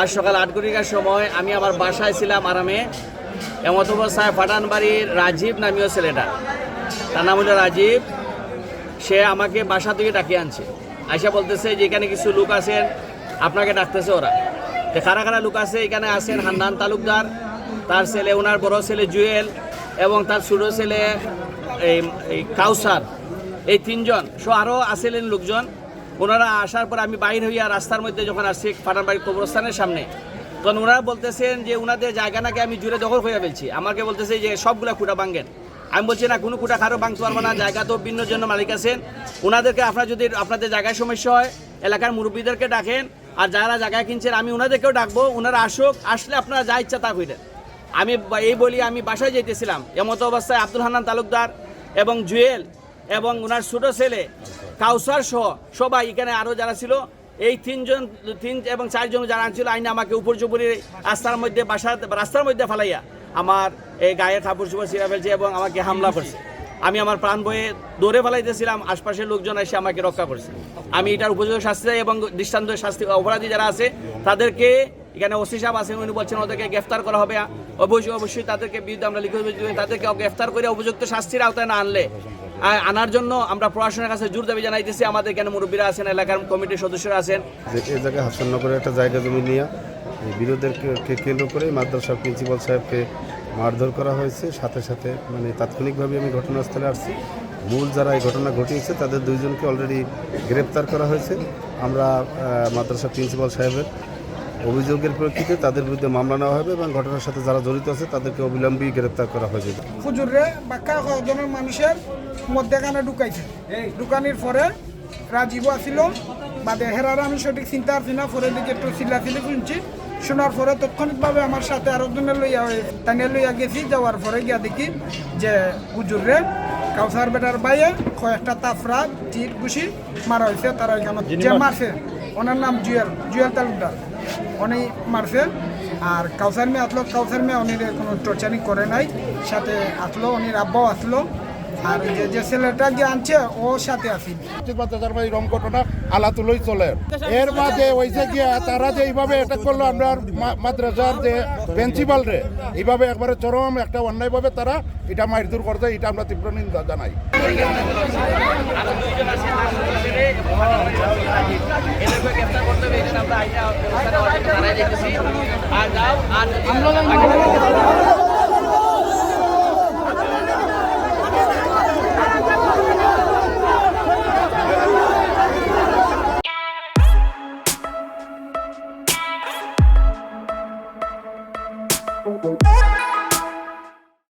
আজ সকাল আট ঘটিকার সময় আমি আমার বাসায় ছিলাম আরামে। এমত অবস্থায় পাঠানবাড়ির রাজীব নামীয় ছেলেটা। তার নাম হলো রাজীব। সে আমাকে বাসা থেকে ডাকিয়ে আনছে। আইসা বলতেছে যে এখানে কিছু লোক আছেন, আপনাকে ডাকতেছে ওরা। তো কারা কারা লোক আছে, এখানে আছেন হান্নান তালুকদার, তার ছেলে, ওনার বড় ছেলে জুয়েল এবং তার ছোটো ছেলে এই এই কাউসার। এই তিনজন। সো আরও আছিলেন লোকজন। ওনারা আসার পর আমি বাইর হইয়া রাস্তার মধ্যে যখন আসছি ফাটানবাড়ি কবরস্থানের সামনে, তখন ওনারা বলতেছেন যে ওনাদের জায়গা নাকি আমি জুড়ে দখল হয়ে ফেলছি। আমাকে বলতেছে যে সবগুলা খুঁটা ভাঙ্গেন আমি বলছি, না, কোনো খুঁটা কারও ভাঙতে পারব না, জায়গা তো ভিন্ন জন্য মালিক আছেন। ওনাদেরকে আপনার যদি, আপনাদের জায়গায় সমস্যা হয়, এলাকার মুরব্বীদেরকে ডাকেন, আর যারা জায়গা কিনছেন, আমি ওনাদেরকেও ডাকবো ওনারা আসুক, আসলে আপনারা যা ইচ্ছা তা কইলেন আমি এই বলি, আমি বাসায় যেতেছিলাম এমতো অবস্থায় আব্দুল হান্নান তালুকদার এবং জুয়েল এবং ওনার ছোট ছেলে, কাউসার সহ সবাই এখানে আরও যারা ছিল, এই তিনজন, তিন এবং চারজন যারা ছিল আইনে আমাকে উপর চুপুরি রাস্তার মধ্যে বাসা, রাস্তার মধ্যে ফালাইয়া আমার এই গায়ে কাপড় চোপড় ছিঁড়া ফেলছে এবং আমাকে হামলা করছে। আমি আমার প্রাণ বয়ে দৌড়ে ফেলাইতেছিলাম, আশপাশের লোকজন এসে আমাকে রক্ষা করছে। আমি এটার উপযুক্ত শাস্তি চাই এবং দৃষ্টান্ত শাস্তি, অপরাধী যারা আছে, তাদেরকে এখানে ওসি সাহেব আছেন, উনি বলছেন ওদেরকে গ্রেফতার করা হবে। অবশ্যই অবশ্যই তাদেরকে বিরুদ্ধে আমরা লিখিত তাদেরকে গ্রেফতার করে উপযুক্ত শাস্তির আওতায় না আনলে আনার জন্য আমরা প্রশাসনের কাছে জোর দাবি জানাইতেছি আমাদের কেন মুরব্বীরা আছেন এলাকার কমিটির সদস্যরা আছেন। যে এই জায়গায় হাসাননগরে একটা জায়গা জমি নিয়ে এই বিরোধীদেরকে কেন্দ্র করে মাদ্রাসা প্রিন্সিপাল সাহেবকে মারধর করা হয়েছে। সাথে সাথে মানে তাৎক্ষণিকভাবে আমি ঘটনাস্থলে আসছি। মূল যারা এই ঘটনা ঘটিয়েছে তাদের দুইজনকে অলরেডি গ্রেপ্তার করা হয়েছে। আমরা মাদ্রাসা প্রিন্সিপাল সাহেবের অভিযোগের প্রেক্ষিতে তাদের বিরুদ্ধে মামলা নেওয়া হবে এবং ঘটনার সাথে যারা জড়িত আছে তাদেরকে অবিলম্বেই গ্রেপ্তার করা হয়েছে। হুজুরে বাক্কা কয়েকজনের মানুষের মধ্যেখানে ঢুকাইছে? ঢুকানির পরে রাজীব আসিল বাদে হেরার আমি সঠিক চিন্তা আসছি না পরে দিকে একটু চিল্লাচিল্লি শুনছি। শোনার পরে তৎক্ষণিকভাবে আমার সাথে আরেকজনের লইয়া টানে লইয়া গেছি যাওয়ার পরে গিয়া দেখি যে হুজুরে কাউসার বেটার বাইয়ে কয়েকটা তাফরা টিট ঘুষি মারা হয়েছে তারা এখানে যে মারছে ওনার নাম জুয়েল জুয়েল তালুকদার। উনি মারছে আর কাউসার মেয়ে আসলো কাউসার মেয়ে উনি কোনো টর্চারিং করে নাই সাথে আসলো উনির আব্বাও আসলো। আর যে যে ছেলেটা গিয়ে আনছে ও সাথে বাচ্চাদের ভাই রং ঘটনা আলাতুলই চলে। এর মাঝে গিয়া তারা যে এইভাবে অ্যাটাক করল আমরা মাদ্রাসার যে প্রিন্সিপাল রে এইভাবে একবারে চরম একটা অন্যায়ভাবে তারা এটা মারধর করছে এটা আমরা তীব্র নিন্দা জানাই। আরও Música